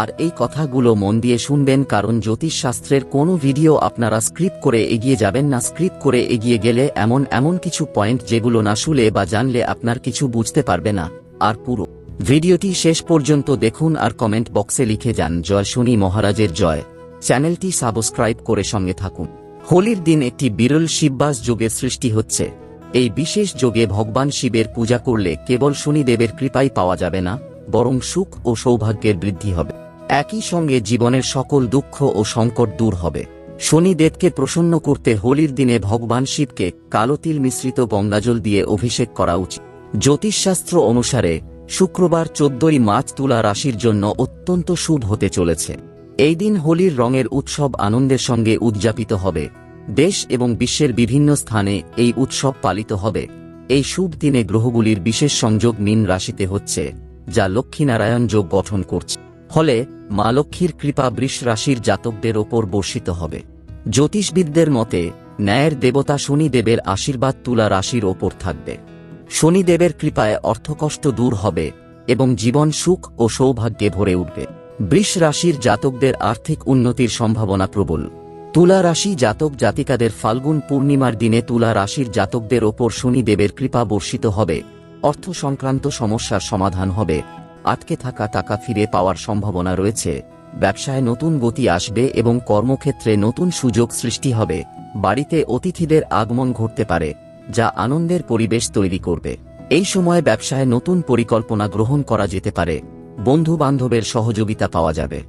আর এই কথাগুলো মন দিয়ে শুনবেন কারণ জ্যোতিষশাস্ত্রের কোনো ভিডিও আপনারা স্ক্রিপ্ট করে এগিয়ে যাবেন না। স্ক্রিপ্ট করে এগিয়ে গেলে এমন এমন কিছু পয়েন্ট যেগুলো না শুলে বা জানলে আপনার কিছু বুঝতে পারবে না। আর পুরো ভিডিওটি শেষ পর্যন্ত দেখুন আর কমেন্ট বক্সে লিখে যান, জয় শনি মহারাজের জয়। চ্যানেলটি সাবস্ক্রাইব করে সঙ্গে থাকুন। হোলির দিন একটি বিরল শিববাস যোগের সৃষ্টি হচ্ছে। এই বিশেষ যোগে ভগবান শিবের পূজা করলে কেবল শনিদেবের কৃপাই পাওয়া যাবে না, বরং সুখ ও সৌভাগ্যের বৃদ্ধি হবে। একই সঙ্গে জীবনের সকল দুঃখ ও সংকট দূর হবে। শনিদেবকে প্রসন্ন করতে হোলির দিনে ভগবান শিবকে কালো তিল মিশ্রিত গঙ্গাজল দিয়ে অভিষেক করা উচিত। জ্যোতিষশাস্ত্র অনুসারে, শুক্রবার চোদ্দই মার্চ তুলা রাশির জন্য অত্যন্ত শুভ হতে চলেছে। এই দিন হোলির রঙের উৎসব আনন্দের সঙ্গে উদযাপিত হবে। দেশ এবং বিশ্বের বিভিন্ন স্থানে এই উৎসব পালিত হবে। এই শুভ দিনে গ্রহগুলির বিশেষ সংযোগ মিন রাশিতে হচ্ছে, যা লক্ষ্মীনারায়ণ যোগ গঠন করছে। ফলে মা লক্ষ্মীর কৃপা বৃষ রাশির জাতকদের ওপর বর্ষিত হবে। জ্যোতিষবিদদের মতে, ন্যায়ের দেবতা শনিদেবের আশীর্বাদ তুলা রাশির ওপর থাকবে। শনিদেবের কৃপায় অর্থকষ্ট দূর হবে এবং জীবন সুখ ও সৌভাগ্যে ভরে উঠবে। বৃষ রাশির জাতকদের আর্থিক উন্নতির সম্ভাবনা প্রবল। তুলা রাশি জাতক জাতিকাদের ফাল্গুন পূর্ণিমার দিনে তুলা রাশির জাতকদের ওপর শনিদেবের কৃপা বর্ষিত হবে। অর্থ সংক্রান্ত সমস্যার সমাধান হবে। আটকে থাকা টাকা ফিরে পাওয়ার সম্ভাবনা রয়েছে। ব্যবসায় নতুন গতি আসবে এবং কর্মক্ষেত্রে নতুন সুযোগ সৃষ্টি হবে। বাড়িতে অতিথিদের আগমন ঘটতে পারে, যা আনন্দের পরিবেশ তৈরি করবে। এই সময় ব্যবসায় নতুন পরিকল্পনা গ্রহণ করা যেতে পারে। বন্ধু বান্ধবের সহযোগিতা পাওয়া যাবে।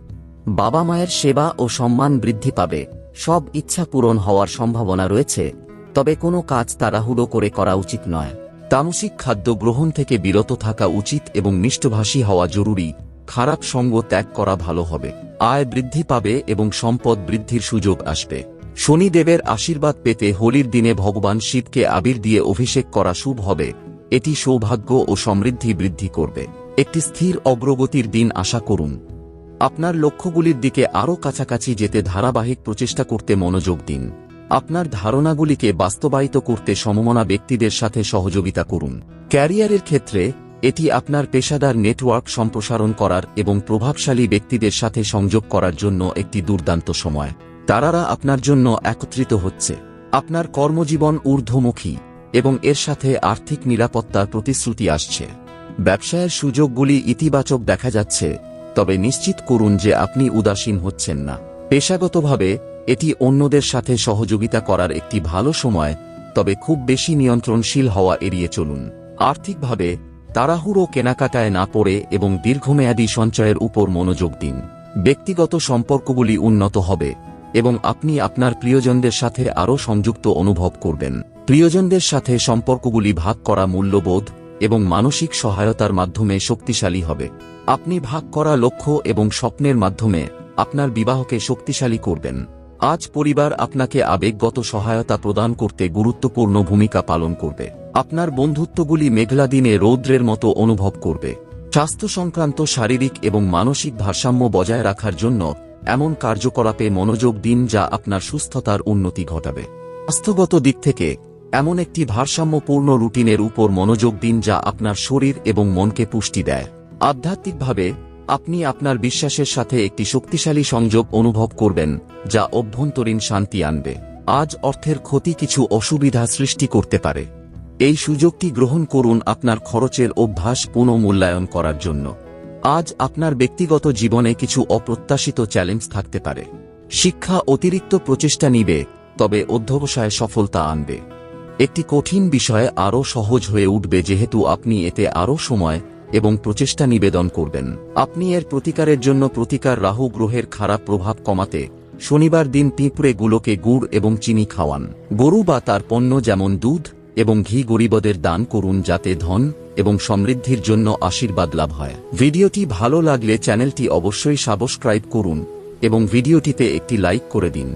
বাবা মায়ের সেবা ও সম্মান বৃদ্ধি পাবে। সব ইচ্ছা পূরণ হওয়ার সম্ভাবনা রয়েছে, তবে কোনো কাজ তাড়াহুড়ো করে করা উচিত নয়। তামসিক খাদ্য গ্রহণ থেকে বিরত থাকা উচিত এবং মিষ্টভাষী হওয়া জরুরি, খারাপ সঙ্গ ত্যাগ করা ভালো হবে, আয় বৃদ্ধি পাবে এবং সম্পদ বৃদ্ধির সুযোগ আসবে। শনিদেবের আশীর্বাদ পেতে হোলির দিনে ভগবান শিবকে আবির দিয়ে অভিষেক করা শুভ হবে, এটি সৌভাগ্য ও সমৃদ্ধি বৃদ্ধি করবে। একটি স্থির অগ্রগতির দিন আশা করুন। আপনার লক্ষ্যগুলির দিকে আরও কাছাকাছি যেতে ধারাবাহিক প্রচেষ্টা করতে মনোযোগ দিন। আপনার ধারণাগুলিকে বাস্তবায়িত করতে সমমনা ব্যক্তিদের সাথে সহযোগিতা করুন। ক্যারিয়ারের ক্ষেত্রে, এটি আপনার পেশাদার নেটওয়ার্ক সম্প্রসারণ করার এবং প্রভাবশালী ব্যক্তিদের সাথে সংযোগ করার জন্য একটি দুর্দান্ত সময়। তারারা আপনার জন্য একত্রিত হচ্ছে। আপনার কর্মজীবন ঊর্ধ্বমুখী এবং এর সাথে আর্থিক নিরাপত্তার প্রতিশ্রুতি আসছে। ব্যবসায়ের সুযোগগুলি ইতিবাচক দেখা যাচ্ছে, তবে নিশ্চিত করুন যে আপনি উদাসীন হচ্ছেন না। পেশাগতভাবে এটি অন্যদের সাথে সহযোগিতা করার একটি ভালো সময়, তবে খুব বেশি নিয়ন্ত্রণশীল হওয়া এড়িয়ে চলুন। আর্থিকভাবে, তাড়াহুড়ো কেনাকাটায় না পড়ে এবং দীর্ঘমেয়াদী সঞ্চয়ের উপর মনোযোগ দিন। ব্যক্তিগত সম্পর্কগুলি উন্নত হবে এবং আপনি আপনার প্রিয়জনদের সাথে আরও সংযুক্ত অনুভব করবেন। প্রিয়জনদের সাথে সম্পর্কগুলি ভাগ করা মূল্যবোধ এবং মানসিক সহায়তার মাধ্যমে শক্তিশালী হবে। আপনি ভাগ করা লক্ষ্য এবং স্বপ্নের মাধ্যমে আপনার বিবাহকে শক্তিশালী করবেন। আজ পরিবার আপনাকে আবেগগত সহায়তা প্রদান করতে গুরুত্বপূর্ণ ভূমিকা পালন করবে। আপনার বন্ধুত্বগুলি মেঘলা দিনে রৌদ্রের মতো অনুভব করবে। স্বাস্থ্য সংক্রান্ত শারীরিক এবং মানসিক ভারসাম্য বজায় রাখার জন্য এমন কার্যকলাপে মনোযোগ দিন যা আপনার সুস্থতার উন্নতি ঘটাবে। স্বাস্থ্যগত দিক থেকে এমন একটি ভারসাম্যপূর্ণ রুটিনের উপর মনোযোগ দিন যা আপনার শরীর এবং মনকে পুষ্টি দেয়। আধ্যাত্মিকভাবে আপনি আপনার বিশ্বাসের সাথে একটি শক্তিশালী সংযোগ অনুভব করবেন, যা অভ্যন্তরীণ শান্তি আনবে। আজ অর্থের ক্ষতি কিছু অসুবিধা সৃষ্টি করতে পারে। এই সুযোগটি গ্রহণ করুন আপনার খরচের অভ্যাস পুনঃমূল্যায়ন করার জন্য। আজ আপনার ব্যক্তিগত জীবনে কিছু অপ্রত্যাশিত চ্যালেঞ্জ থাকতে পারে। শিক্ষা অতিরিক্ত প্রচেষ্টা নিবে, তবে অধ্যবসায় সফলতা আনবে। একটি কঠিন বিষয় আরও সহজ হয়ে উঠবে, যেহেতু আপনি এতে আরও সময় এবং প্রচেষ্টা নিবেদন করবেন। আপনি এর প্রতিকারের জন্য প্রতিকার রাহু গ্রহের খারাপ প্রভাব কমাতে, শনিবার দিন পিঁপড়েগুলোকে গুড় এবং চিনি খাওয়ান। গরু বা তার পণ্য যেমন দুধ এবং ঘি গরিবদের দান করুন যাতে ধন এবং সমৃদ্ধির জন্য আশীর্বাদ লাভ হয়। ভিডিওটি ভালো লাগলে চ্যানেলটি অবশ্যই সাবস্ক্রাইব করুন এবং ভিডিওটিতে একটি লাইক করে দিন।